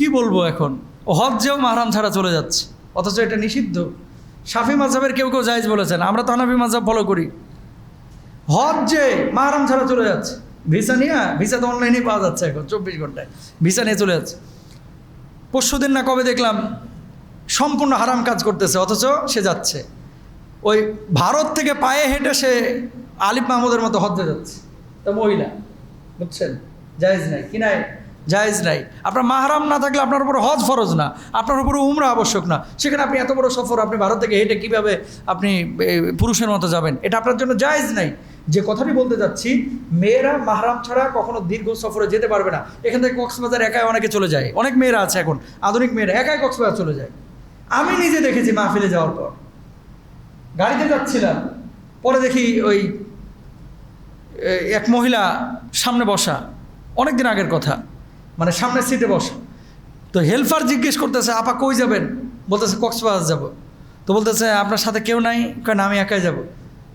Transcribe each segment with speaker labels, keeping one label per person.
Speaker 1: কি বলব এখন? হজ্জেও মাহরাম ছাড়া চলে যাচ্ছে। অথচ এটা নিষিদ্ধ। সাফি মাঝাবের কেউ কেউ জায়েজ বলেছেন, আমরা তো হানাফি মাঝাব ফলো করি। হজ্জে মাহরাম ছাড়া চলে যাচ্ছে। ভিসা নিয়ে, ভিসা তো অনলাইনেই পাওয়া যাচ্ছে এখন, চব্বিশ ঘন্টায়। ভিসা নিয়ে চলে যাচ্ছে। পরশু দিন না কবে দেখলাম, সম্পূর্ণ হারাম কাজ করতেছে, অথচ সে যাচ্ছে। ওই ভারত থেকে পায়ে হেঁটে সে আলিফ মাহমুদের মতো হজ্জে যাচ্ছে। তা মহিলা, বুঝছেন? জায়েজ নাই, কি নাই? জায়েজ নাই। আপনার মাহারাম না থাকলে আপনার উপর হজ ফরজ না, আপনার উপর উমরা আবশ্যক না। সেখানে আপনি এত বড় সফর, আপনি ভারত থেকে হেঁটে কীভাবে আপনি পুরুষের মতো যাবেন? এটা আপনার জন্য জায়েজ নাই। যে কথাটি বলতে যাচ্ছি, মেয়েরা মাহারাম ছাড়া কখনো দীর্ঘ সফরে যেতে পারবে না। এখান থেকে কক্সবাজার একাই অনেকে চলে যায়। অনেক মেয়েরা আছে এখন, আধুনিক মেয়েরা একাই কক্সবাজার চলে যায়। আমি নিজে দেখেছি মাহফিলে যাওয়ার পর। গাড়িতে যাচ্ছিলাম, পরে দেখি ওই এক মহিলা সামনে বসা। অনেক দিন আগের কথা। মানে সামনের সিটে বসা। তো হেল্পার জিজ্ঞেস করতেছে, আপা কই যাবেন? বলতেছে, কক্সবাজার যাব। তো বলতেছে, আপনার সাথে কেউ নাই? কয় না, আমি একাই যাব।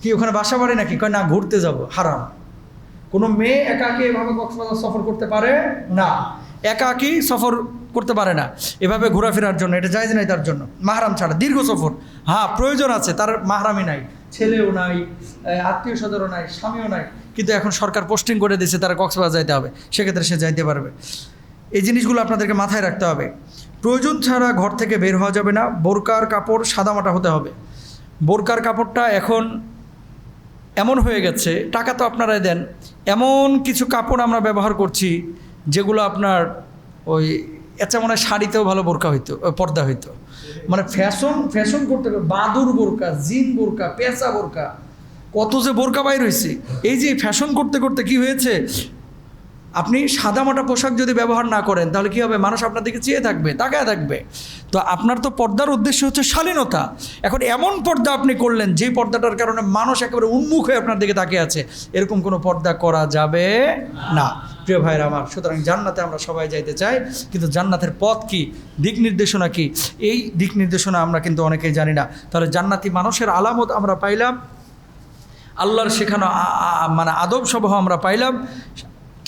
Speaker 1: কি, ওখানে বাসা বাড়ি নাকি? কয় না, ঘুরতে যাব। হারাম। কোনো মেয়ে একাকে এভাবে কক্সবাজার সফর করতে পারে? না। একাকি সফর করতে পারে না। এভাবে ঘোরাফেরার জন্য, এটা জায়জ নাই তার জন্য। মাহারাম ছাড়া, দীর্ঘ সফর। হ্যাঁ প্রয়োজন আছে, তার মাহারামই নাই। ছেলেও নাই আত্মীয় স্বজনও নাই, স্বামীও নাই। কিন্তু এখন সরকার পোস্টিং করে দিয়েছে, তারা কক্সবাজার যাইতে হবে। সেক্ষেত্রে সে যাইতে পারবে। এই জিনিসগুলো আপনাদেরকে মাথায় রাখতে হবে। প্রয়োজন ছাড়া ঘর থেকে বের হওয়া যাবে না, বোরকার কাপড় সাদামাটা হতে হবে। বোরকার কাপড়টা এখন এমন হয়ে গেছে, টাকা তো আপনারাই দেন, এমন কিছু কাপড় আমরা ব্যবহার করছি, যেগুলো আপনার ওই এত মনে হয় শাড়িতেও ভালো বোরকা হইতো পর্দা হইতো। মানে ফ্যাশন ফ্যাশন করতে হবে, বাদুর বোরকা, জিন বোরকা, পেঁচা বোরকা, কত যে বোরকা বাইর হয়েছে এই যে ফ্যাশন করতে করতে কি হয়েছে? আপনি সাদামাটা পোশাক যদি ব্যবহার না করেন, তাহলে কী হবে? মানুষ আপনার দিকে চেয়ে থাকবে, তাকায় থাকবে। তো আপনার তো পর্দার উদ্দেশ্য হচ্ছে শালীনতা। এখন এমন পর্দা আপনি করলেন যে পর্দাটার কারণে মানুষ একেবারে উন্মুখ হয়ে আপনার দিকে তাকিয়ে আছে। এরকম কোনো পর্দা করা যাবে না। প্রিয় ভাইয়ের আমার, সুতরাং জান্নাতে আমরা সবাই যাইতে চাই, কিন্তু জান্নাতের পথ কি? দিক নির্দেশনা কি? এই দিক নির্দেশনা আমরা কিন্তু অনেকেই জানি না। তাহলে জান্নাতি মানুষের আলামত আমরা পাইলাম, আল্লাহর শেখানো মানে আদব সবহ আমরা পাইলাম।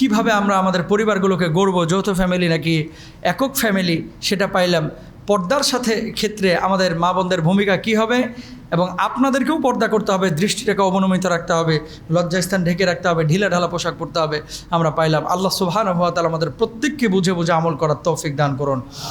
Speaker 1: কীভাবে আমরা আমাদের পরিবারগুলোকে গড়ব? যৌথ ফ্যামিলি নাকি একক ফ্যামিলি সেটা পাইলাম। পর্দার সাথে ক্ষেত্রে আমাদের মা বোনদের ভূমিকা কি হবে? এবং আপনাদেরকেও পর্দা করতে হবে, দৃষ্টিটাকে অবনমিত রাখতে হবে, লজ্জাস্থান ঢেকে রাখতে হবে, ঢিলা ঢালা পোশাক পরতে হবে, আমরা পাইলাম। আল্লাহ সুবহান আমাদের প্রত্যেককে বুঝে বুঝে আমল করার তৌফিক দান করুন।